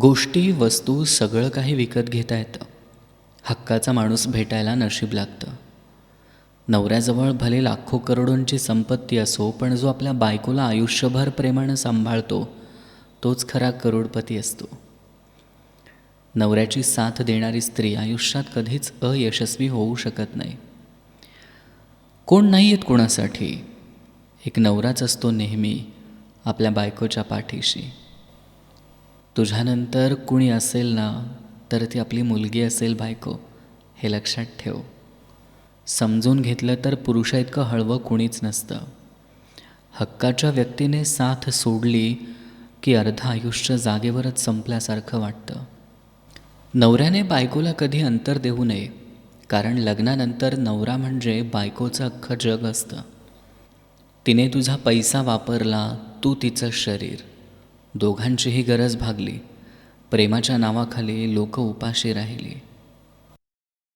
गोष्टी वस्तू सगळं काही विकत घेता येतं. हक्काचा माणूस भेटायला नशीब लागतं. नवऱ्याजवळ भले लाखो करोडोंची संपत्ती असो पण जो आपल्या बायकोला आयुष्यभर प्रेमानं सांभाळतो तोच खरा करोडपती असतो. नवऱ्याची साथ देणारी स्त्री आयुष्यात कधीच अयशस्वी होऊ शकत नाही. कोण नाही आहेत कोणासाठी? एक नवराच असतो नेहमी आपल्या बायकोच्या पाठीशी. तुझ्यानंतर कुणी असेल ना तर ती आपली मुलगी असेल बायको हे लक्षात ठेव. समजून घेतलं तर पुरुषा इतकं हळवं कुणीच नसतं. हक्काच्या व्यक्तीने साथ सोडली की अर्ध आयुष्य जागेवरच संपल्यासारखं वाटतं. नवऱ्याने बायकोला कधी अंतर देऊ नये कारण लग्नानंतर नवरा म्हणजे बायकोचं अख्खं जग असतं. तिने तुझा पैसा वापरला तू तिचं शरीर. दोघांचीही गरज भागली. प्रेमाच्या नावाखाली लोक उपाशी राहिली.